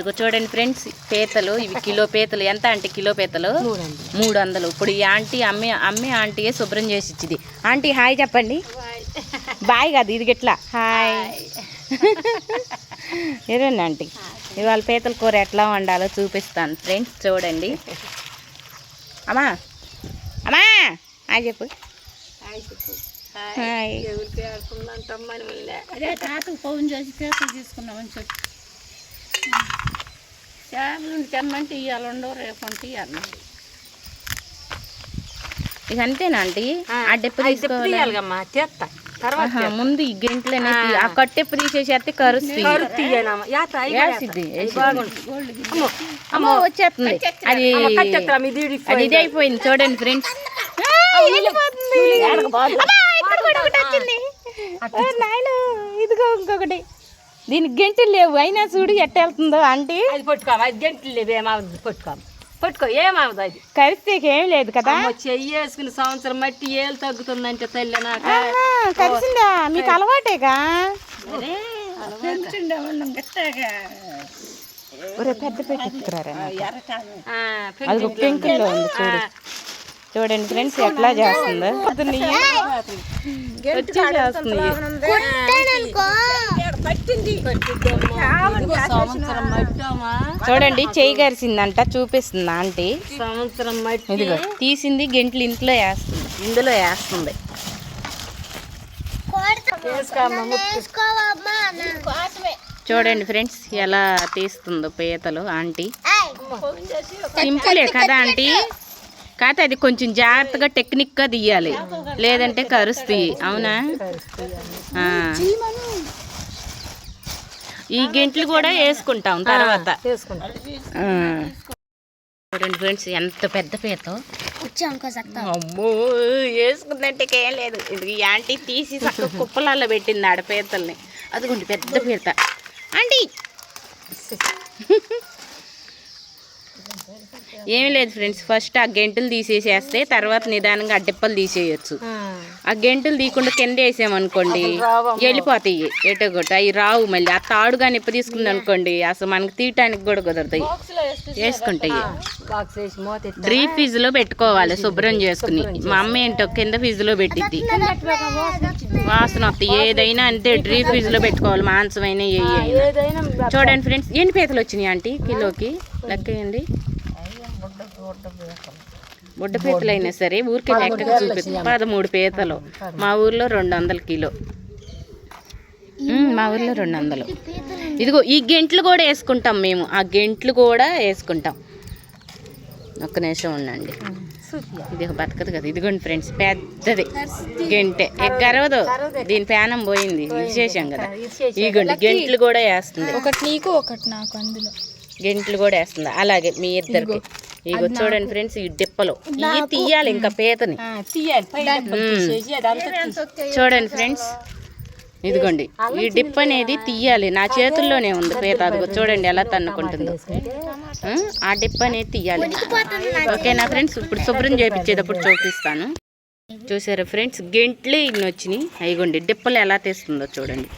ఇదిగో చూడండి ఫ్రెండ్స్ పీతలు. ఇవి కిలో పీతలు. ఎంత అంటే కిలో పీతలు? మూడు వందలు ఇప్పుడు ఈ ఆంటీ అమ్మే అమ్మే ఆంటీయే శుభ్రం చేసి ఇచ్చింది ఆంటీ హాయ్ చెప్పండి. బాయ్ కాదు ఇది గిట్లా. హాయ్. ఏదండి ఆంటీ. ఇవాళ పీతల కూర ఎట్లా వండాలో చూపిస్తాను ఫ్రెండ్స్ చూడండి. అమ్మా. అమ్మా. హాయ్ చెప్పు. హాయ్ అదే తాతకు ఫోన్ చేసి పేపర్ తీసుకున్నామని చెప్పి. చేపలు తెమ్మంటే ఇవాళ ఉండవు రేపు అంటే ఇవ్వాలి ఇక అంతేనా ఆంటీ? ఆ డెప్పు చేస్తా తర్వాత ముందు ఈ గంటలనే ఆ. కట్టెప్పు తీసేసేస్తే కరుస్తుంది. అమ్మో వచ్చేస్తుంది. అది అది ఇది అయిపోయింది చూడండి ఫ్రెండ్స్. ఇదిగో ఇంకొకటి. దీనికి గంటలు లేవు. అయినా చూడు ఎట్ట వెళ్తుందో ఆంటీ. అది పట్టుకోమా అది గంటలు లేవు. ఏమవుతుంది పట్టుకోమా పట్టుకో. ఏమవుతుంది అది. కరిస్తే ఏం లేదు కదా? అమ్మ చెయ్యి వేసుకుని సంవత్సరం మట్టి ఏళ్ళు తగ్గుతుందంటే తల్లి నాకు కలిసిందా మీకు అలవాటేగా? ఒరే పెద్ద పెట్టుకురారా అది పెంకుల్లో ఉంది చూడు. చూడండి ఫ్రెండ్స్ ఎట్లా చేస్తుందో. చేస్తుంది ఇదిగో సంవత్సరం మట్టి అమ్మా చూడండి చేయి గరిసిందంట చూపిస్తుంది ఆంటీ? సంవత్సరం ఇదిగో తీసింది గెంట్లు ఇంట్లో వేస్తుంది. ఇందులో వేస్తుంది. చూడండి ఫ్రెండ్స్ ఎలా తీస్తుందో పీతలు ఆంటీ. సింపులే కదా ఆంటీ? కాకపోతే అది కొంచెం జాగ్రత్తగా టెక్నిక్గా తీయాలి. లేదంటే కరుస్తాయి అవునా. ఈ గెంట్లు కూడా వేసుకుంటాం తర్వాత. చూడండి ఫ్రెండ్స్ ఎంత పెద్ద పీత. అమ్మో వేసుకుందంటే ఏం లేదు. ఇది ఆంటీ తీసి చక్క కుప్పలలో పెట్టింది ఆడ పీతల్ని. అదిగోండి పెద్ద పీత. ఆంటీ! ఏమీ లేదు ఫ్రెండ్స్ ఫస్ట్ ఆ గెంటులు తీసేసేస్తే తర్వాత నిదానంగా అడ్డెప్పలు తీసేయచ్చు. ఆ గెంటులు తీయకుండా కింద వేసామనుకోండి వెళ్ళిపోతాయి ఎటో కొట్ట అవి రావు మళ్ళీ. ఆ తాడుగా నిప్ప తీసుకుంది అనుకోండి అసలు మనకి తీయటానికి కూడా కుదరతాయి. వేసుకుంటాయి. బాక్స్ వేసి మూత ఎత్తి డ్రీప్ ఫీజు లో పెట్టుకోవాలి శుభ్రం చేసుకుని. మా అమ్మ ఏంటో కింద ఫీజు లో పెట్టిద్ది వాసన వస్తాయి ఏదైనా అంతే డ్రీప్ ఫీజు లో పెట్టుకోవాలి మాంసం ఏ చూడండి ఫ్రెండ్స్ ఎన్ని పీతలు వచ్చినాయి ఆంటీ కిలోకి? లెక్కేయండి బుడ్డ పీతలు అయినా సరే ఊరికి లెక్కగా చూపిస్తుంది పదమూడు పీతలు. మా ఊర్లో రెండు వందల కిలో మా ఊర్లో రెండు వందలు ఇదిగో ఈ గెంట్లు కూడా వేసుకుంటాం మేము. ఆ గెంట్లు కూడా వేసుకుంటాం. ఒక్క నిమిషం ఉండండి. ఇది ఒక బతకదు కదా. ఇదిగోండి ఫ్రెండ్స్ పెద్దది గెంటె. ఎగ్గరవదు దీని పేనం పోయింది. విశేషం కదా. ఇదిగోండి గెంట్లు కూడా వేస్తుంది. ఒకటి నీకు ఒకటి నాకు అందులో. గెంట్లు కూడా వేస్తుంది. అలాగే మీ ఇద్దరికి. ఇగో చూడండి ఫ్రెండ్స్ ఈ డిప్పలు. ఇవి తీయాలి ఇంకా పీతని. చూడండి ఫ్రెండ్స్. ఇదిగోండి ఈ డిప్ అనేది తీయాలి. నా చేతుల్లోనే ఉంది పీత. అదిగో చూడండి ఎలా తన్నుకుంటుందో. ఆ, ఆ డిప్ అనేది తీయాలి. ఓకేనా ఫ్రెండ్స్? ఇప్పుడు శుభ్రం చేయించేటప్పుడు చూపిస్తాను. చూసారా ఫ్రెండ్స్? గెంట్లే ఇన్ని వచ్చినాయి. అయిగోండి డిప్పలు ఎలా తీస్తుందో చూడండి.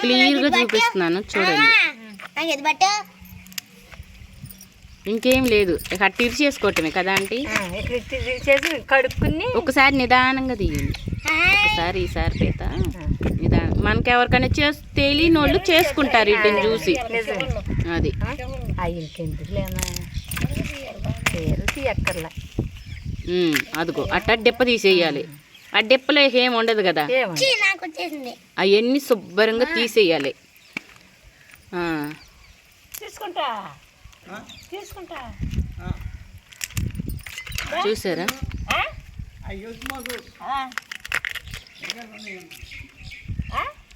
క్లియర్గా చూపిస్తున్నాను. చూడండి. ఇంకేం లేదు. అట్ట ఇరిచేసుకోవటమే కదా చేసి కడుక్కుని ఒకసారి నిదానంగా తీయండి. ఒకసారి ఈసారి పీత. నిదానం మనకి ఎవరికైనా చేసి తెలియని వాళ్ళు చేసుకుంటారు వీటిని చూసి. అది. అదిగో అట్ట డిప్ప తీసేయాలి. ఆ. డిప్పలో ఏం ఉండదు కదా? అవన్నీ శుభ్రంగా తీసేయాలి. ఆ, తీసుకుంటా. తీసుకుంటా. చూసారా?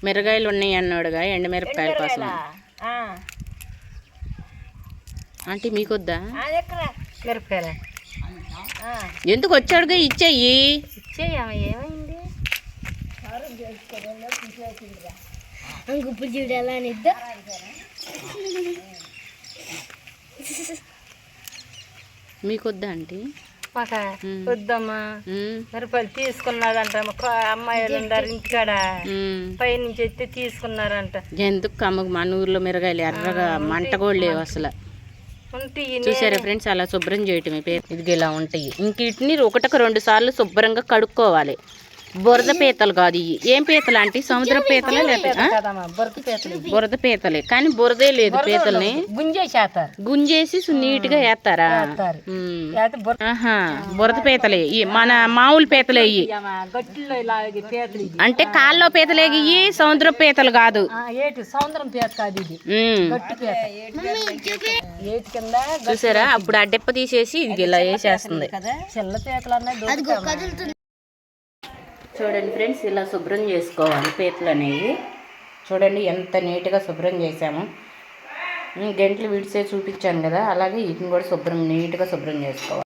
మిరగాయలు ఉన్నాయి అన్నాడుగా ఎండుమిరపకాయల కోసం ఆంటీ మీకొద్దా? మిరపకాయల? ఎందుకు వచ్చాడుగా ఇచ్చేయి? ఏమైంది? ఇప్పుడు చూడు నిద్ర మీకొద్దా ఆంటీ? మాక వద్దమ్మా. మిరపకాయలు తీసుకున్నాడంట అమ్మాయిలు ఉన్నారు ఇంటికాడ. ఉమ్. పైనుంచి ఎత్తి తీసుకున్నారంట. ఎందుకు కమ్మకు మన ఊర్లో మిరగాయలు ఎర్రగా మంట కూడా లేవు అసలు. చూసారా ఫ్రెండ్స్ అలా శుభ్రం చేయటమే. పేరు ఇది ఇలా ఉంటాయి. ఇంక వీటిని ఒకటికి రెండు సార్లు శుభ్రంగా కడుక్కోవాలి. బురద పీతలు కాదు ఇవి. ఏం పీతలు అంటే సముద్ర పీతలే బురద పీతలే కానీ బురదే లేదు పీతల్ని. గుంజేసేస్తారు. గుంజేసి నీట్గా వేస్తారా బురద పీతలే. మన మామూలు పీతలే అంటే కాల్లో పీతలే ఇవి. సముద్ర పీతలు కాదు. ఆ, ఏటి సముద్రం పీత కాదు చూసారా? అప్పుడు ఆ డెప్ప తీసేసి ఇది ఇలా వేసేస్తుంది. చిల్ల పీతలు అన్నది దొరుకుతాయి చూడండి ఫ్రెండ్స్ ఇలా శుభ్రం చేసుకోవాలి పీతలు అనేవి. చూడండి ఎంత నీట్గా శుభ్రం చేసాము గంటలు విడిసే చూపించాను కదా అలాగే వీటిని కూడా శుభ్రం నీట్గా శుభ్రం చేసుకోవాలి.